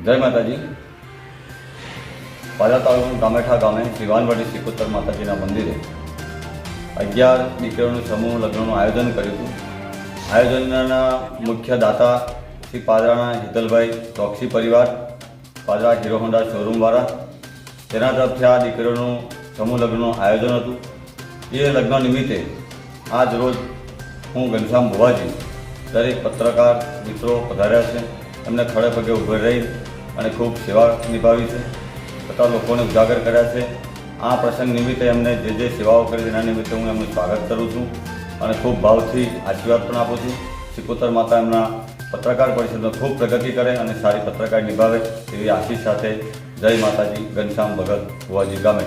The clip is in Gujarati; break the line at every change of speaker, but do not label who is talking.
જય માતાજી. પાલા તાલુકાનું ગામેઠા ગામે શ્રીવાનવાડી શ્રીકોત્તર માતાજીના મંદિરે અગિયાર દીકરીઓનું સમૂહ લગ્નનું આયોજન કર્યું હતું. આયોજનના મુખ્ય દાતા શ્રી પાદરાના હિતલભાઈ ચોકસી પરિવાર, પાદરા હીરો હોન્ડા શોરૂમવાળા તેના તરફથી આ દીકરીઓનું સમૂહ લગ્નનું આયોજન હતું. એ લગ્ન નિમિત્તે આજ રોજ હું ઘનશ્યામ ભુવાજી દરેક પત્રકાર મિત્રો પધાર્યા છે. એમને ખડે પગે ઉભે રહી અને ખૂબ સેવા નિભાવી છે. તથા લોકોને ઉજાગર કર્યા છે. આ પ્રસંગ નિમિત્તે એમને જે જે સેવાઓ કરી તેના નિમિત્તે હું એમનું સ્વાગત કરું છું અને ખૂબ ભાવથી આશીર્વાદ પણ આપું છું. સિકોતર માતા એમના પત્રકાર પરિષદમાં ખૂબ પ્રગતિ કરે અને સારી પત્રકાર નિભાવે એવી આશીષ સાથે જય માતાજી, ઘનશ્યામ ભગત, ભુવાજી ગામે.